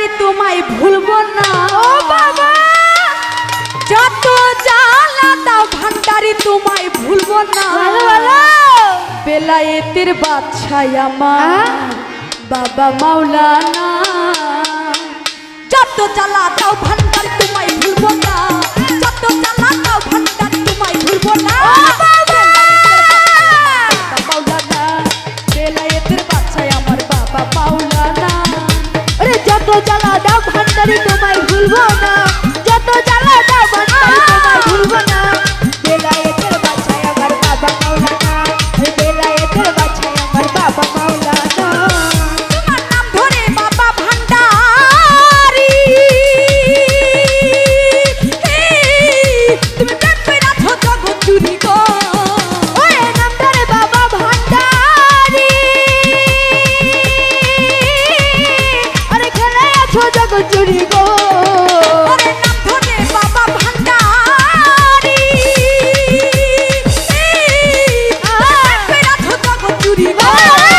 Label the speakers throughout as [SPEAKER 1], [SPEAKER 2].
[SPEAKER 1] আর তোমায় ভুলব না।
[SPEAKER 2] ও বাবা!
[SPEAKER 1] যত জ্বালা তাও ভান্ডারি তোমায় ভুলব না। বেলায়েতের বাদশায় আমার বাবা মাওলানা। যত জ্বালা তাও ভান্ডারি ভুলবো না। যত জ্বালা যাব না
[SPEAKER 2] ভুলবো না। বেলায়েতের বাছায় আমার বাবা মাওলানা বেলায়েতের বাছায় আমার বাবা মাওলানা
[SPEAKER 1] তোমার নাম ধরে বাবা ভান্ডারি। তুমি প্রেম পেরাছো জগৎ চুরি
[SPEAKER 2] বাবা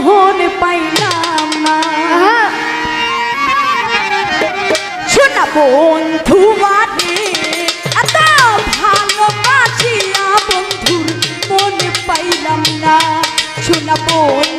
[SPEAKER 2] মোহন পাইলাম না। শোনা বন্ধু মানে
[SPEAKER 1] এত ভালোবাসিয়া বন্ধুর মন পাইলাম না। শোনা বন্ধু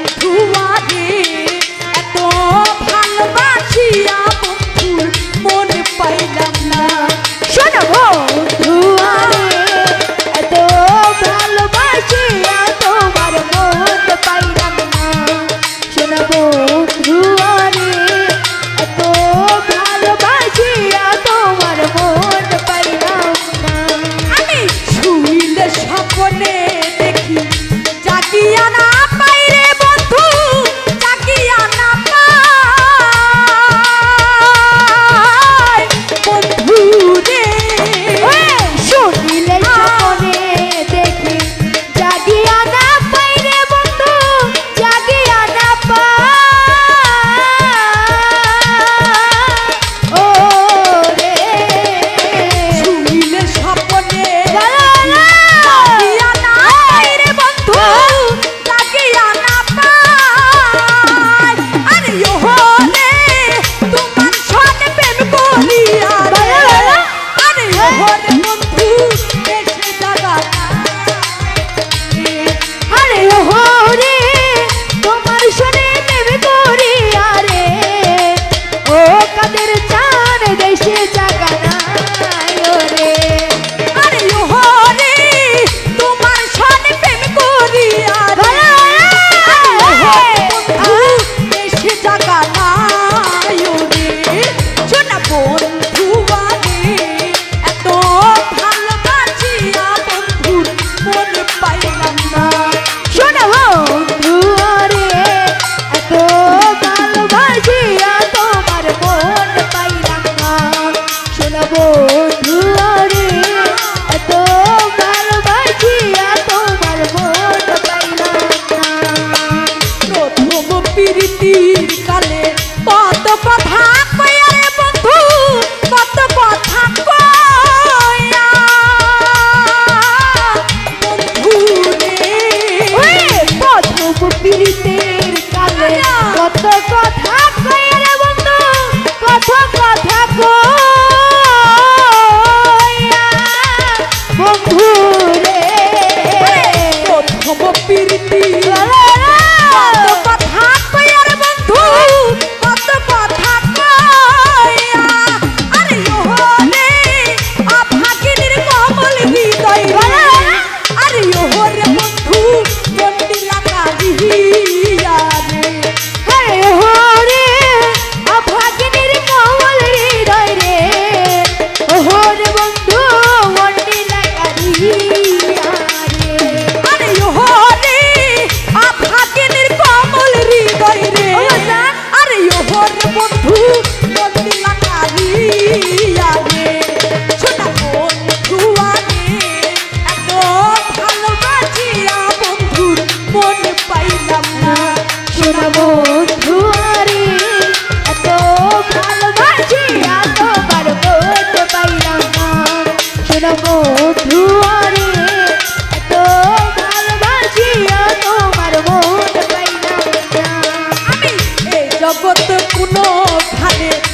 [SPEAKER 1] জগৎ কোনো খানে